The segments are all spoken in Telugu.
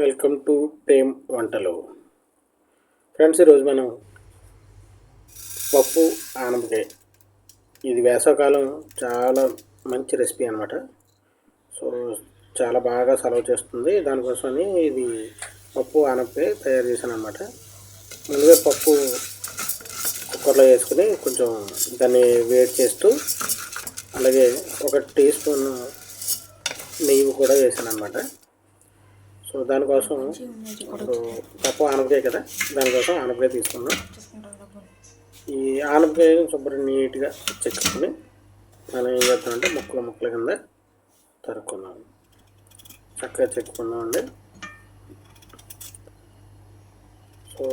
వెల్కమ్ టు ప్రేమ్ వంటలు. ఫ్రెండ్స్ ఈరోజు మనం పప్పు ఆనపకాయ. ఇది వేసవకాలం చాలా మంచి రెసిపీ అనమాట సో చాలా బాగా సెలవు చేస్తుంది. దానికోసమని ఇది పప్పు ఆనపకాయ తయారు చేశాను అనమాట ముందుగా పప్పు కుక్కర్లో వేసుకుని కొంచెం దాన్ని వేడి చేస్తూ అలాగే ఒక టీ స్పూన్ నెయ్యి కూడా వేసాను అనమాట సో దానికోసం ఇప్పుడు పప్పు ఆనపకాయ కదా దానికోసం ఆనపకాయ తీసుకున్నాం. ఈ ఆనపకాయ శుభ్రం నీట్గా చెక్కుని మనం ఏం చేస్తామంటే ముక్కలు ముక్కల కింద తరుక్కున్నాం చక్కగా చెక్కుకున్నాం అండి సో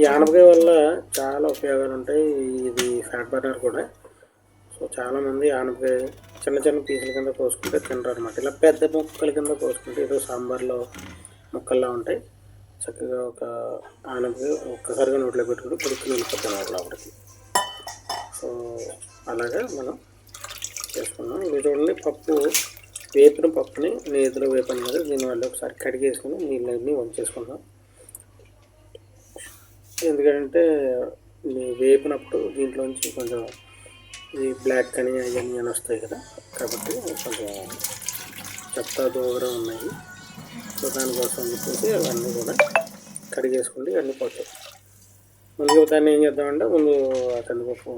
ఈ ఆనపకాయ వల్ల చాలా ఉపయోగాలు ఉంటాయి. ఇది ఫ్యాట్ బర్నర్ కూడా. సో చాలామంది ఆనపకాయ చిన్న చిన్న పీసుల కింద కోసుకుంటే తినరు అనమాట ఇలా పెద్ద ముక్కల కింద కోసుకుంటే ఏదో సాంబార్లో ముక్కల్లా ఉంటాయి. చక్కగా ఒక ఆనపి ఒక్కసారిగా నోట్లో పెట్టుకుంటే పుడుకుని వెళ్ళిపోతాను అప్పుడు అప్పటికి సో అలాగా మనం చేసుకున్నాం. ఇవి చూడండి పప్పు వేపిన పప్పుని నేతిలో వేపాను కదా దీనివల్ల ఒకసారి కడిగేసుకుని నీళ్ళన్నీ వంచేసుకుందాం. ఎందుకంటే వేపినప్పుడు దీంట్లోంచి కొంచెం ఈ బ్లాక్ అని అవన్నీ అని వస్తాయి కదా. కాబట్టి కొంచెం చెత్త దూరం ఉన్నాయి. సో దానికోసం చెప్పేసి అవన్నీ కూడా కడిగేసుకుంటే అన్నీ పోతాయి. ముందుగా దాన్ని ఏం చేద్దామంటే ముందు ఆ కందిపప్పు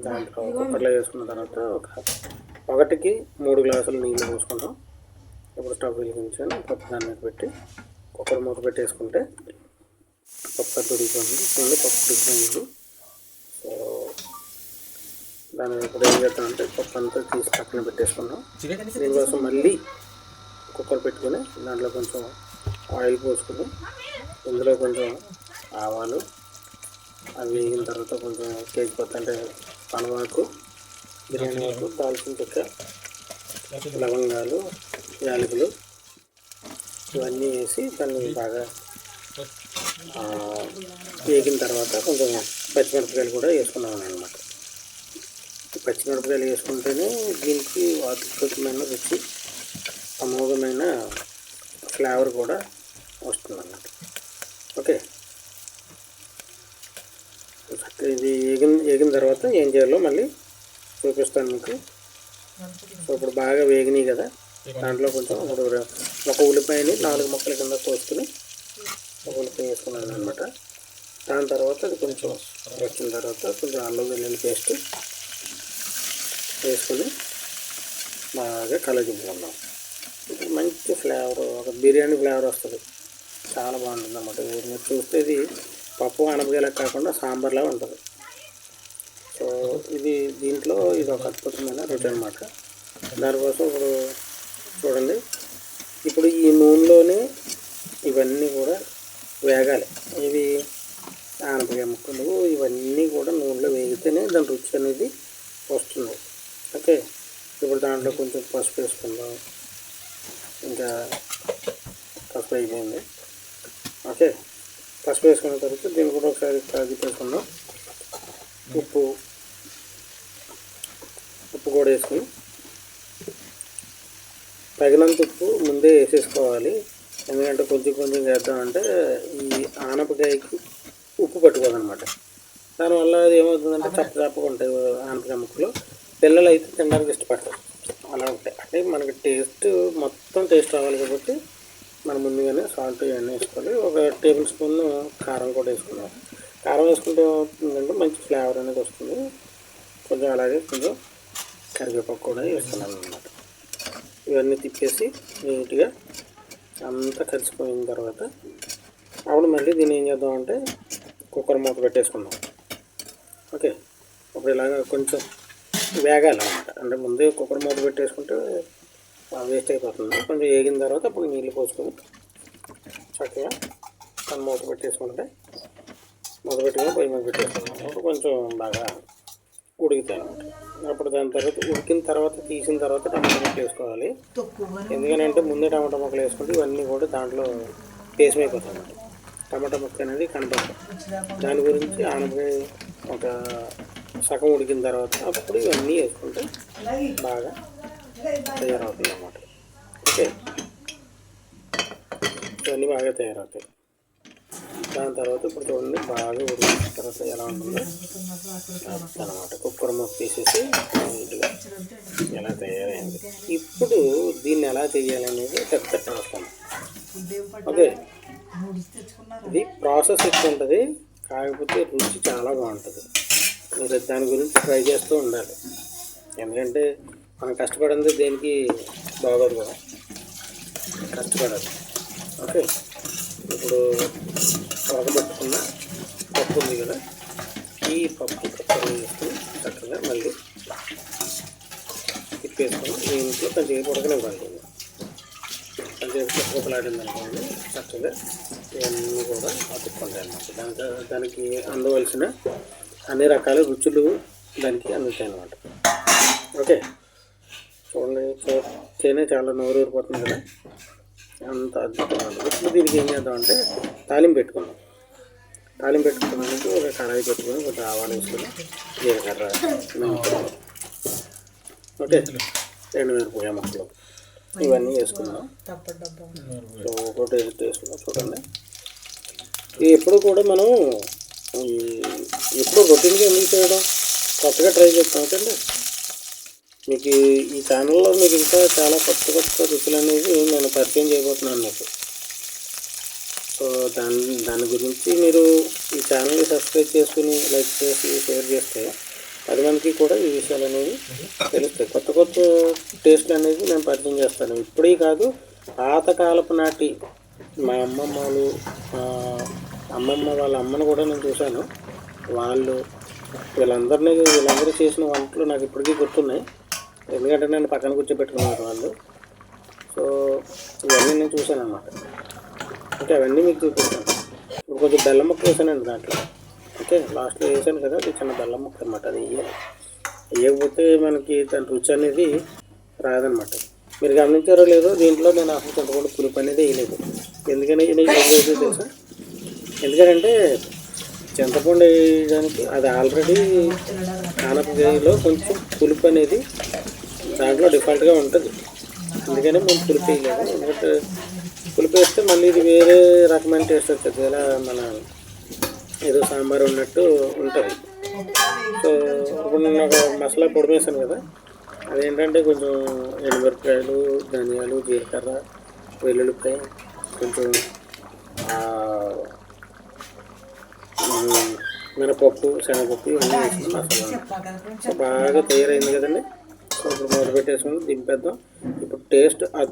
దాంట్లో కుక్కర్లో వేసుకున్న తర్వాత ఒక ఒకటికి మూడు గ్లాసులు నీళ్ళు పోసుకుంటాం. ఇప్పుడు స్టవ్ వెలిగించాను పప్పు దాని మీద పెట్టి కుక్కర్ మూత పెట్టేసుకుంటే పప్పు చూడండి పప్పు ఉడికిపోయింది. దాని ఇప్పుడు ఏం చేద్దామంటే పప్పు అంతా తీసి పక్కన పెట్టేసుకున్నాం దీనికోసం మళ్ళీ కుక్కర్ పెట్టుకొని దాంట్లో కొంచెం ఆయిల్ పోసుకుని ఇందులో కొంచెం ఆవాలు అవి వేగిన తర్వాత కొంచెం కేజీ పత్తి అంటే పనవాకు బిర్యానీ ఆకు దాల్చిన చెక్క లవంగాలు యాలకులు ఇవన్నీ వేసి దాన్ని బాగా వేగిన తర్వాత కొంచెం పచ్చిమిరపకాయలు కూడా వేసుకున్నాం అనమాట పచ్చిమిరపకాయలు వేసుకుంటేనే దీనికి అద్భుతమైన రుచి అమోఘమైన ఫ్లేవర్ కూడా వస్తుంది అన్నమాట ఓకే ఇది వేగిన వేగిన తర్వాత ఏం చేయాలో మళ్ళీ చూపిస్తాను మీకు. సో ఇప్పుడు బాగా వేగినాయి కదా దాంట్లో కొంచెం ఇప్పుడు ఒక ఉల్లిపాయని నాలుగు ముక్కల కింద కోసుకుని ఒక ఉల్లిపాయ వేసుకున్నాను అనమాట దాని తర్వాత అది కొంచెం వచ్చిన తర్వాత కొంచెం అల్లం వెల్లుల్లి పేస్ట్ వేసుకొని బాగా కలగించుకుందాం ఇప్పుడు మంచి ఫ్లేవర్ ఒక బిర్యానీ ఫ్లేవర్ వస్తుంది. చాలా బాగుంటుంది అన్నమాట మీరు చూస్తే ఇది పప్పు అనపగేలా కాకుండా సాంబార్లా ఉంటుంది. సో ఇది దీంట్లో ఇది ఒక అద్భుతమైన రుచి అనమాట దానికోసం ఇప్పుడు చూడండి ఇప్పుడు ఈ నూనెలోనే ఇవన్నీ కూడా వేగాలి ఇవి ఆనపకాయ ముక్కలు ఇవన్నీ కూడా నూనెలో వేగితేనే దాని రుచి అనేది వస్తుంది ఓకే ఇప్పుడు దాంట్లో కొంచెం పసుపు వేసుకుందాం ఇంకా పసుపు అయిపోయింది. ఓకే పసుపు వేసుకున్న తర్వాత దీన్ని కూడా ఒకసారి కలిపేసుకుందాం ఉప్పు ఉప్పు కూడా వేసుకుని. తగినంత ఉప్పు ముందే వేసేసుకోవాలి. ఎందుకంటే కొంచెం కొంచెం చేద్దామంటే ఈ ఆనపకాయకి ఉప్పు పట్టుకోదనమాట. దానివల్ల అది ఏమవుతుందంటే చప్ప చప్పగా ఉంటాయి ఆనపకాయ ముక్కలు. పిల్లలు అయితే తినడానికి ఇష్టపడతారు. అలా ఉంటాయి అంటే మనకి టేస్ట్ మొత్తం టేస్ట్ రావాలి కాబట్టి మనం ముందుగానే సాల్ట్ ఇవన్నీ వేసుకోవాలి? ఒక టేబుల్ స్పూన్ కారం కూడా వేసుకున్నాం కారం వేసుకుంటే ఏమవుతుందంటే మంచి ఫ్లేవర్ అనేది వస్తుంది. కొంచెం అలాగే కొంచెం కరివేపాకు కూడా వేస్తున్నాను అనమాట ఇవన్నీ తిప్పేసి నీట్గా అంతా కలిసిపోయిన తర్వాత అప్పుడు మళ్ళీ దీన్ని ఏం చేద్దామంటే కుక్కర్ మూత పెట్టేసుకుందాం. ఓకే? అప్పుడు ఇలాగ కొంచెం వేగాలి అనమాట అంటే ముందే కుక్కర్ మూత పెట్టేసుకుంటే వేస్ట్ అయిపోతుంది. కొంచెం వేగిన తర్వాత అప్పుడు నీళ్ళు పోసుకొని చక్కగా దాన్ని మూత పెట్టేసుకుంటే మూత పెట్టుకొని పొయ్యి మీద పెట్టేసుకున్నాం అప్పుడు కొంచెం బాగా ఉడుకుతాయి అనమాట అప్పుడు దాని తర్వాత ఉడికిన తర్వాత తీసిన తర్వాత టమాటా ముక్కలు వేసుకోవాలి. ఎందుకంటే ముందే టమాటా ముక్కలు వేసుకుంటే ఇవన్నీ కూడా దాంట్లో పేసమైపోతాయి అయిపోతాయి అన్నమాట. టమాటా ముక్క అనేది కనపడదు. దాని గురించి ఆనపకాయ ఒక సగం ఉడికిన తర్వాత అప్పుడు ఇవన్నీ వేసుకుంటే బాగా తయారవుతుంది అన్నమాట. ఓకే? ఇవన్నీ బాగా తయారవుతాయి. దాని తర్వాత ఇప్పుడు చూడండి బాగా ఉడికిన తర్వాత ఎలా ఉంటుందో అనమాట కుక్కర్ మొక్క తీసేసి నీట్గా ఎలా తయారైంది. ఇప్పుడు దీన్ని ఎలా చేయాలనేది పెద్ద టాస్క్ ఓకే? ఇది ప్రాసెస్ ఎక్కువ ఉంటుంది కాకపోతే రుచి చాలా బాగుంటుంది. దాని గురించి ట్రై చేస్తూ ఉండాలి. ఎందుకంటే మనం కష్టపడింది దేనికి? బాగోదు కదా. కష్టపడాలి. ఓకే? ఇప్పుడు ఉడకబెట్టుకున్న పప్పు ఉంది కదా. ఈ పప్పు కుక్కర్లో వేసుకుని చక్కగా మళ్ళీ తిప్పేసుకుని దీంట్లో కొంచెం ఉడకనివ్వాలి. కొంచెం కుక్కలాడింది అనుకోండి చక్కగా ఇవన్నీ కూడా అతుక్కుంటాయి అన్నమాట. దానికి దానికి అందవలసిన అన్ని రకాల రుచులు దానికి అందుతాయి అన్నమాట. ఓకే. చూడండి చూస్తేనే చాలా నోరు ఊరిపోతుంది కదా. అంత అద్భుతంగా ఉంటుంది ఇప్పుడు దీనికి ఏం చేద్దామంటే తాలింపు పెట్టుకున్నాం తాలింపు పెట్టుకున్నందుకు ఒక కడాయి పెట్టుకొని కొంచెం ఆవాలు వేసుకొని జీలకర్ర ఓకే. రెండు మిరపకాయ ముక్కలు. ఇవన్నీ వేసుకున్నాం సో ఒకటి వేసుకున్నాం చూడండి. ఇది ఎప్పుడు కూడా మనం ఎప్పుడు రొటీన్గా ఎందుకు చేయడం? కొత్తగా ట్రై చేస్తాం కదండి మీకు ఈ- ఈ ఛానల్లో మీకు ఇంకా చాలా కొత్త కొత్త రుచులు అనేవి నేను పరిచయం చేయబోతున్నాను మీకు. సో దాని దాని గురించి మీరు ఈ ఛానల్ని సబ్స్క్రైబ్ చేసుకుని లైక్ చేసి షేర్ చేస్తే పది మందికి కూడా ఈ విషయాలు అనేవి తెలుస్తాయి. కొత్త కొత్త టేస్ట్లు అనేది నేను పరిచయం చేస్తాను. ఇప్పుడే కాదు పాతకాలపు నాటి మా అమ్మమ్మలు అమ్మమ్మ వాళ్ళ అమ్మను కూడా నేను చూశాను. వాళ్ళు వీళ్ళందరినీ వీళ్ళందరూ చేసిన వంటలు నాకు ఇప్పటికీ గుర్తున్నాయి. ఎందుకంటే నేను పక్కన కూర్చోబెట్టుకున్నారు వాళ్ళు. సో ఇవన్నీ నేను చూశాను అనమాట ఓకే అవన్నీ మీకు చూపిస్తాను. ఇప్పుడు కొంచెం బెల్లం ముక్క వేసానండి దాంట్లో. ఓకే లాస్ట్లో వేసాను కదా అది చిన్న బెల్లం ముక్క అనమాట అది వేయకపోతే మనకి దాని రుచి అనేది రాదనమాట మీరు గమనించారో లేదో దీంట్లో నేను అసలు చింతపండు పులుపు అనేది వేయలేదు. ఎందుకని నేను తెలుసా? ఎందుకంటే చింతపండు వేయడానికి అది ఆల్రెడీ ఆనపకాయలో కొంచెం పులుపు అనేది దాంట్లో డిఫాల్ట్గా ఉంటుంది. అందుకని మేము పులుపు వేయలేదు. ఎందుకంటే పులుపు వేస్తే మళ్ళీ ఇది వేరే రకమైన టేస్ట్ వచ్చేది. ఇలా మన ఏదో సాంబార్ ఉన్నట్టు ఉంటుంది. సో ఇప్పుడు నేను ఒక మసాలా పొడి వేసాను కదా అదేంటంటే కొంచెం ఎండుమిరపకాయలు ధనియాలు జీలకర్ర వెల్లుల్లిపాయ కొంచెం మినపప్పు శనగపప్పు ఇవన్నీ వేసి మసాలా బాగా తయారైంది కదండి. ఇప్పుడు మొదలు పెట్టేసుకుని దింపేద్దాం. ఇప్పుడు టేస్ట్ అద్భుతం.